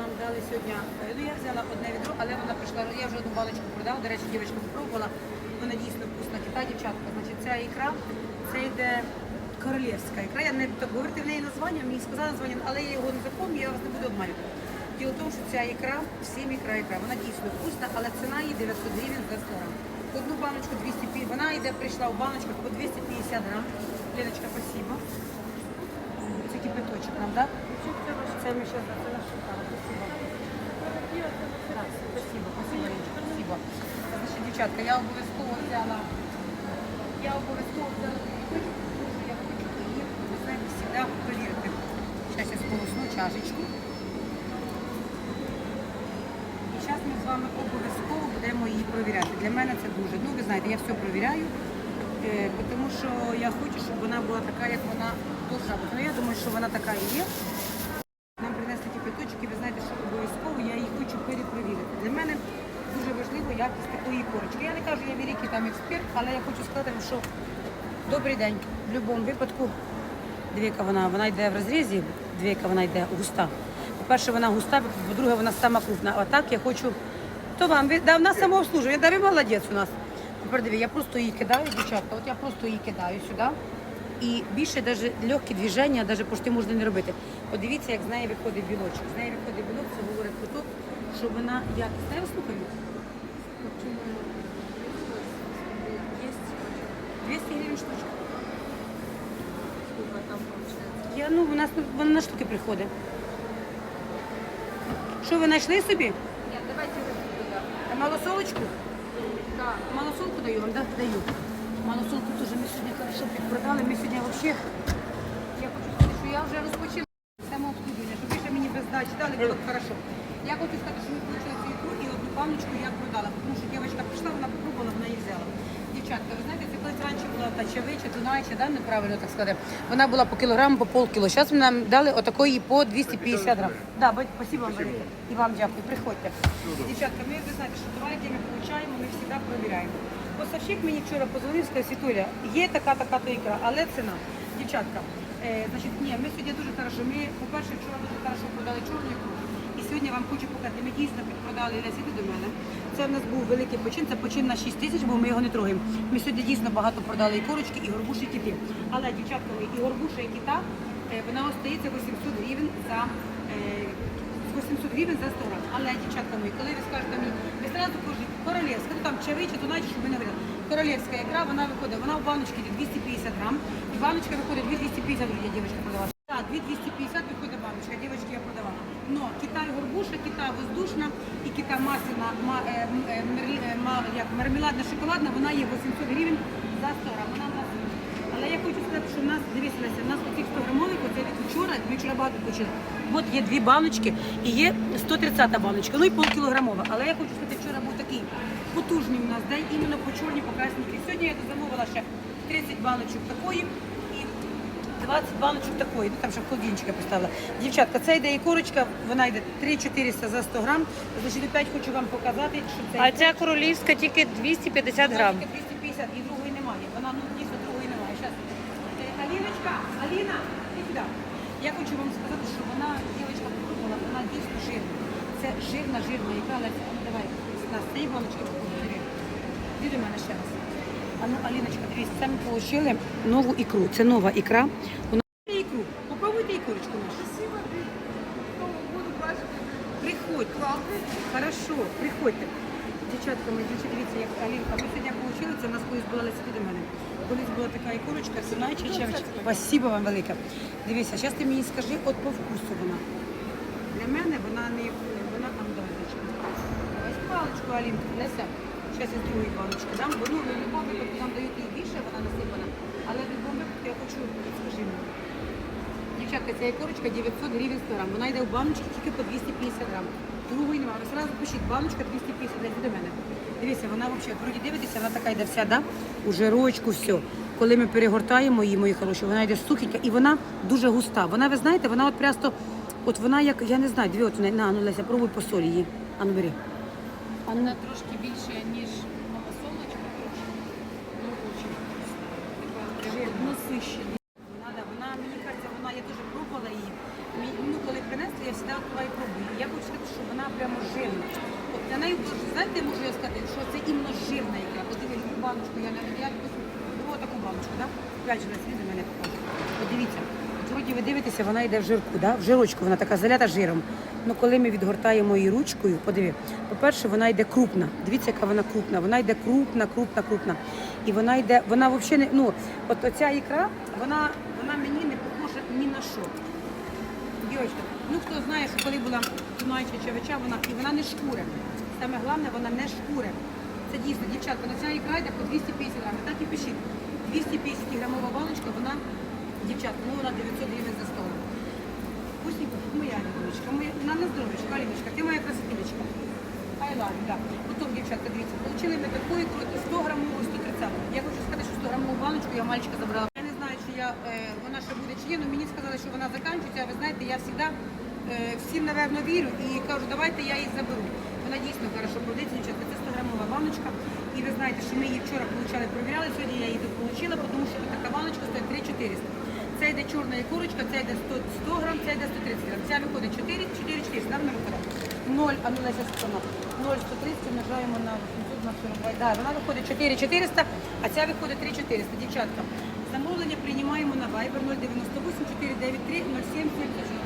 нам дали сьогодні. е, Ну я взяла одне відро, але вона прийшла. Я вже одну баночку продала. До речі, дівчинка спробувала. Вона дійсно вкусна. Кита, дівчатка. Значить, ця ікра, це йде королівська ікра. Я не так говорити в неї названня, мені сказали названня, але я його не запомню, я вас не буду обманювати. Діло в тому, що ця ікра, всім ікра ікра, вона дійсно вкусна, але ціна її 900 гривень за 100 грам. Одну баночку 250, вона йде, прийшла в баночках по 250 грам. Леночка, спасибо. Це кипяточок нам, так? Да? Це ми зараз це наш шукали. Спасибо. Спасибо, спасибо, Значить, дівчатка, я обов'язково взяла, я обов'язково взяла що я хочу її, ви знаєте, завжди перевірити. Зараз я сполосну чашечку. І зараз ми з вами обов'язково будемо її провіряти. Для мене це дуже. Ну, ви знаєте, я все провіряю, е, тому що я хочу, щоб вона була така, як вона должна. Ну, я думаю, що вона така і є. Кипяточки, ви знаєте, що обов'язково я їх хочу перепровірити. Для мене дуже важливо якість такої корочки. Я не кажу, я великий там експерт, але я хочу сказати, що добрий день. В будь-якому випадку двійка вона, вона йде в розрізі, двійка вона йде густа. По-перше, вона густа, по-друге, вона сама крупна. А так я хочу. То вам да, в нас да ви молодець у нас. Тепер диві, я просто її кидаю, дівчатка, от я просто її кидаю сюди. І більше навіть легкі движення, навіть почти можна не робити. Подивіться, як з неї виходить білочок. З неї виходить білок, це говорить про те, що вона якісна. Я вас слухаю. 200 гривень штучка. Я, ну, у нас вона на штуки приходить. Що ви знайшли собі? Нет, давайте. А Малосолочку? Да. Малосолку даю вам, да? Даю. Малосолку теж ми сьогодні хорошо підпродали. Ми сьогодні взагалі, я хочу сказати, що я вже розпочала самообслуження, щоб ви ще мені без здачі дали, було б хорошо. Я хочу сказати, що ми включили цю ікру і одну баночку я продала, тому що дівчинка прийшла, вона попробувала, вона її взяла. Дівчатка, ви знаєте, це колись раніше була та чавича, дунайча, да, неправильно так сказати. Вона була по кілограму, по полкіло. Зараз нам дали отакої по 250 грам. Да, бать, спасибо вам велике. І вам дякую, приходьте. Дівчатка, ми ви знаєте, що товар, який ми получаємо, ми завжди провіряємо. Поставщик мені вчора позвонив, сказав, Світуля, є така, така то ікра, але ціна. Дівчатка, е, значить, ні, ми сьогодні дуже хорошо. Ми, по-перше, вчора дуже хорошо продали чорну ікру. І сьогодні вам хочу показати, ми дійсно підпродали іди до мене. Це в нас був великий почин, це почин на 6 тисяч, бо ми його не трогаємо. Ми сьогодні дійсно багато продали і корочки, і горбуші, і кити. Але, дівчатка, і горбуша, і кита, е, вона остається 800 гривень за е, 800 гривень за 100 грам. Але, дівчатка мої, коли ви скажете мені, ви одразу кажуть, королівська, ну там чавича, то наче, щоб ви не видали. Королівська ікра, вона виходить, вона в баночці 250 грам, і баночка виходить 2250 гривень, я дівчинка продавала. Так, 2250 виходить баночка, дівчатки я продавала. Но китай горбуша, кита воздушна і кита масляна, ма, е, е, е, ма- як, мармеладна шоколадна, вона є 800 гривень за 100 грам. Вона нас. Але я хочу сказати, що в нас, дивіться, в нас оцих 100 грамових, оце від вчора, ми вчора багато почали. От є дві баночки і є 130 баночка, ну і полкілограмова. Але я хочу сказати, вчора був такий потужний у нас день, іменно по чорній, по красній. Сьогодні я замовила ще 30 баночок такої і 20 баночок такої, ну там ще в холодильничок я поставила. Дівчатка, це йде і корочка, вона йде 3-400 за 100 грам. Значить, опять хочу вам показати, що це А ця королівська тільки 250 грам. тільки 250 і другої немає. Вона ну дійсно другої немає. Е, Аліночка, Аліна, іди сюди. Я хочу вам сказати, що вона, дівчинка попробувала, вона дійсно жирна. Це жирна, жирна ікра, Леся, ну давай, на стій баночки. Іди до мене ще раз. А ну, Аліночка, дивіться, це ми отримали нову ікру. Це нова ікра. Вона ікру. Попробуйте ікорочку нашу. Приходьте. Хорошо, приходьте. Дівчатка, мої дівчата, дивіться, як Алінка, ми сьогодні отримали, це в нас колись була Леся, до мене. Колись була така ікорочка, синайча, чевичка. Спасибо вам велике. Дивіться, зараз ти мені скажи, от по вкусу вона. Для мене вона не, вона там дорожечка. Ось паличку, Алінка, Леся. Зараз я з другої палички дам, бо ну, в будь-якому нам дають і більше, вона насипана. Але в будь-якому я хочу, скажи мені. Дівчатка, ця ікорочка 900 гривень 100 грам. Вона йде в баночці тільки по 250 грам. Другої немає. Ви сразу пишіть, баночка 250 гривень до мене. Дивіться, вона взагалі, вроді дивитеся, вона така йде вся, да? У жирочку, все. Коли ми перегортаємо її, мої хороші, вона йде сухенька і вона дуже густа. Вона, ви знаєте, вона от просто, от вона як, я не знаю, дві от, на, ну, Леся, пробуй по її. А ну бери. Вона трошки більше, ніж малосолочка, трошки. Ну, дуже вкусно. Така прям насищена. Надо, вона, мені кажеться, вона, я дуже пробувала її. Мені- Ну, коли принесли, я завжди і пробую. Я хочу сказати, що вона прямо жирна. От для неї, знаєте, можу я сказати, що це іменно жирна ікра. Подиви, любу баночку, я я беру таку баночку, да? Опять же, мене покажу. Подивіться, от ви дивитеся, вона йде в жирку, да? в жирочку, вона така залята жиром. Ну коли ми відгортаємо її ручкою, подиви, по-перше, вона йде крупна. Дивіться, яка вона крупна. Вона йде крупна, крупна, крупна. І вона йде, вона взагалі не, ну, от оця ікра, вона, вона мені не похожа ні на що. Дівчатка, ну хто знає, що коли була тунайча чавича, вона і вона не шкуре. Саме головне, вона не шкуре. Це дійсно, дівчатка, на ця ікра по 250 грамів. Так і пишіть. 250 грамова баночка, вона, дівчатка, ну вона 900 гривень за 100 гривень. Вкусненько, моя любочка, моя, на здоров'ячка, Аліночка, ти моя красотулечка. I love да. Потім, дівчатка, дивіться, отримали ми таку ікру, 100 грамову, 130. Я хочу сказати, що 100 грамову баночку я мальчика забрала. Я не знаю, чи я, е, вона ще буде чи ні, але мені сказали, що вона закінчується. А ви знаєте, я завжди всім, напевно, вірю і кажу, давайте я її заберу. Вона дійсно хорошо продається, це 100 грамова баночка. І ви знаєте, що ми її вчора получали, провіряли, сьогодні я її отримала, тому що така баночка стоїть 3400. Це йде чорна курочка, це йде 100, 100 грам, це йде 130 грам. Ця виходить 4, 4, 400, да, вона виходить? 0, а ну Леся Степана, 0, 130 умножаємо на 800, на 42. Да, вона виходить 4, 400, а ця виходить 3, 400. Дівчатка, замовлення приймаємо на Viber 098 493 07 76.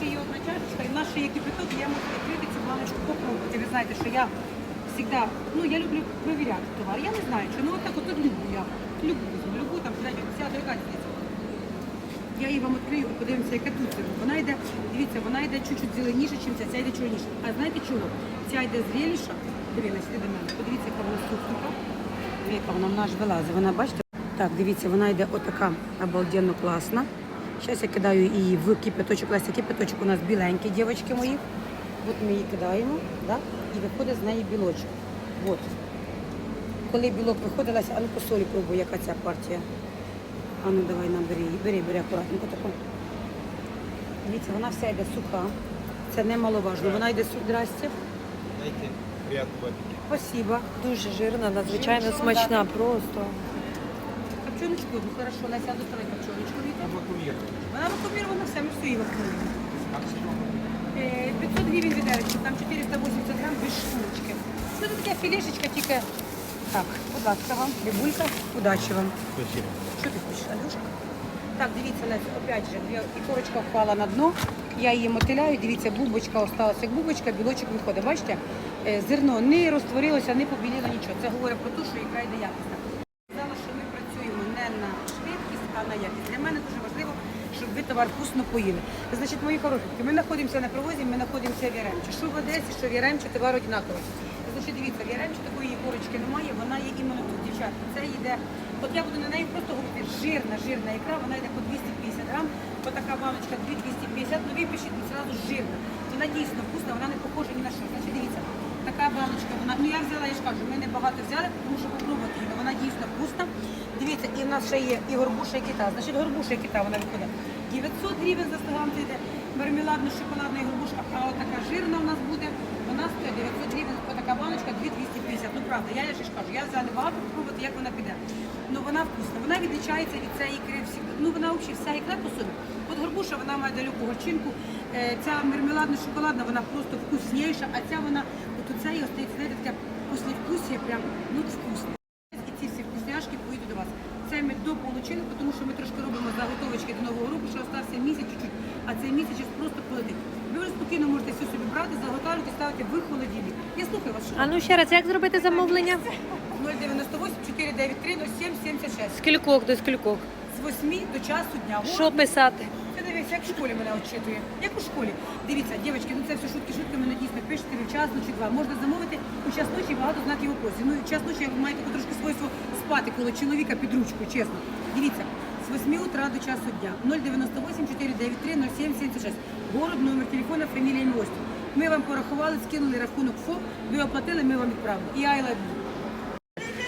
Нас ще є одна чашечка, і в нас ще є кипяток, я можу відкрити цю баночку попробувати. Ви знаєте, що я завжди, ну я люблю перевіряти товар. Я не знаю, чи ну от так от люблю я. Люблю, люблю там, знаєте, вся яка. Я її вам відкрию і подивимося, яка тут ціна. Вона йде, дивіться, вона йде чуть-чуть зеленіше, ніж ця, ця йде чорніше. А знаєте чого? Ця йде зріліша. Дивіться, до мене. Подивіться, яка вона сухненька. Яка вона в наш вилазить. Вона, бачите? Так, дивіться, вона йде отака обалденно класна. Зараз я кидаю її в кипяточок. Леся, кипяточок у нас біленький, дівчатки мої. От ми її кидаємо, да? і виходить з неї білочок. От. Коли білок виходить, Леся, а ну по солі пробуй, яка ця партія. А ну давай набери її. Бери, бери акуратненько таку. Дивіться, вона вся йде суха. Це немаловажно. Вона йде. Здрасте. Дайте приятного аппетита. Спасибо. Дуже жирна, надзвичайно смачна, просто. Копчоночку, ну хорошо, Леся, доставай копчоночку. Віта. Вакуумировать. Вона вакуумірована все, ми все її вакууміруємо. Е, 500 гривень відеречко, там 480 грам без шкурочки. Ну, це така філешечка, тільки... Так, будь ласка вам, рибулька, удачі вам. Спасибо. Що ти хочеш, Алюшка? Так, дивіться, Леся, опять же, дві- ікорочка впала на дно, я її мотиляю, дивіться, бубочка осталася як бубочка, білочок виходить. Бачите, Е, зерно не розтворилося, не побіліло нічого. Це говорить про те, що ікра йде якісна. Сказала, що ми працюємо не на швидкість, а на якість. Для мене дуже важливо, щоб ви товар вкусно поїли. Значить, мої хорошенькі, ми знаходимося на привозі, ми знаходимося в Яремчі. Що в Одесі, що в Яремчі, товар однаковий. Значить, дивіться, в Яремчі такої корочки немає, вона є іменно тут, дівчатка. Це йде, от я буду на неї просто говорити, жирна, жирна ікра, вона йде по 250 грам, по така баночка 250, ну ви пишіть, ну зразу жирна. Вона дійсно вкусна, вона не похожа ні на що. Значить, дивіться, така баночка, вона, ну я взяла, я ж кажу, ми не багато взяли, тому що попробувати її, вона дійсно вкусна. Дивіться, і в нас ще є і горбуша, і кита. Значить, горбуша і кита вона виходить. 900 гривень за 100 грам це йде мармеладно-шоколадна і горбушка, а от така жирна у нас буде, вона стоїть 900 гривень, така баночка 2250. Ну правда, я ж кажу, я взяла небагато попробувати, як вона піде. Ну вона вкусна, вона відлічається від цієї ікри. Ну вона взагалі вся ікра по собі. От горбуша вона має далеку горчинку, ця мармеладно-шоколадна, вона просто вкусніша, а ця вона, от у цієї остається, знаєте, таке послевкусія, прям, ну вкусне. І ці всі вкусняшки поїдуть до вас. Це ми дополучили, тому що ми трошки робимо заготовочки до нового року, що остався місяць чуть-чуть, а цей місяць просто полетить. Ви вже спокійно можете все собі брати, заготовлювати, ставити в холодильник. Я слухаю вас, що? А ну ще раз, як зробити замовлення? 098 493 07 76. Скількох до скількох? З 8 до часу дня. Що писати? Це дивіться, як в школі мене очитує. Як у школі. Дивіться, дівчатки, ну це все шутки, шутки мене дійсно пишете в час ночі два. Можна замовити у час ночі багато знаків вопросів. Ну, в час ночі ви маєте трошки свойство спати коло чоловіка під ручку, чесно. Дивіться, 8 утра до часу дня. 098 493 07 76. Город, номер телефона, фамілія, ім'я, отчество. Ми вам порахували, скинули рахунок ФОП, ви оплатили, ми вам відправили. І I love you.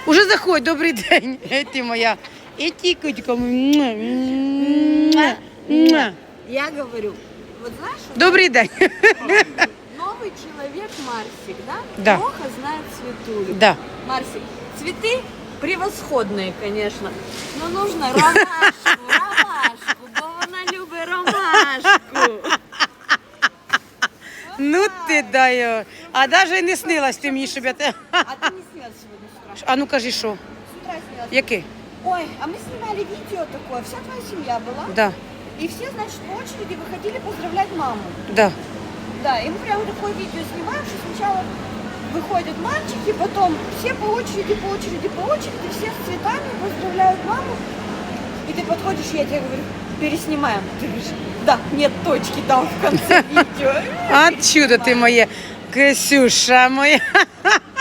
Уже заходь, добрий день. Ти моя. І тікотько. Я говорю, вот знаешь, Добрий день. новый человек Марсик, да? Да. Плохо знает цветулю. Да. Марсик, цветы превосходные, конечно, но нужно ромашку, ромашку, бо вона любить ромашку. Ну ти дай. А навіть не снилась ти мені, щоб я те. А ты не снилась сегодня с утра? А ну кажи, що? С утра снилась. Яке? Ой, а мы снимали видео такое, вся твоя семья была. Да, И все, значит, по очереди выходили поздравлять маму. да. Да, и мы прям такое видео снимаем, что сначала выходят мальчики, потом все по очереди, по очереди, по очереди, все с цветами поздравляют маму. И ты подходишь, я тебе говорю, переснимаем. Ты говоришь, да, нет точки там в конце видео. А чудо ти моє, Кисюша моя.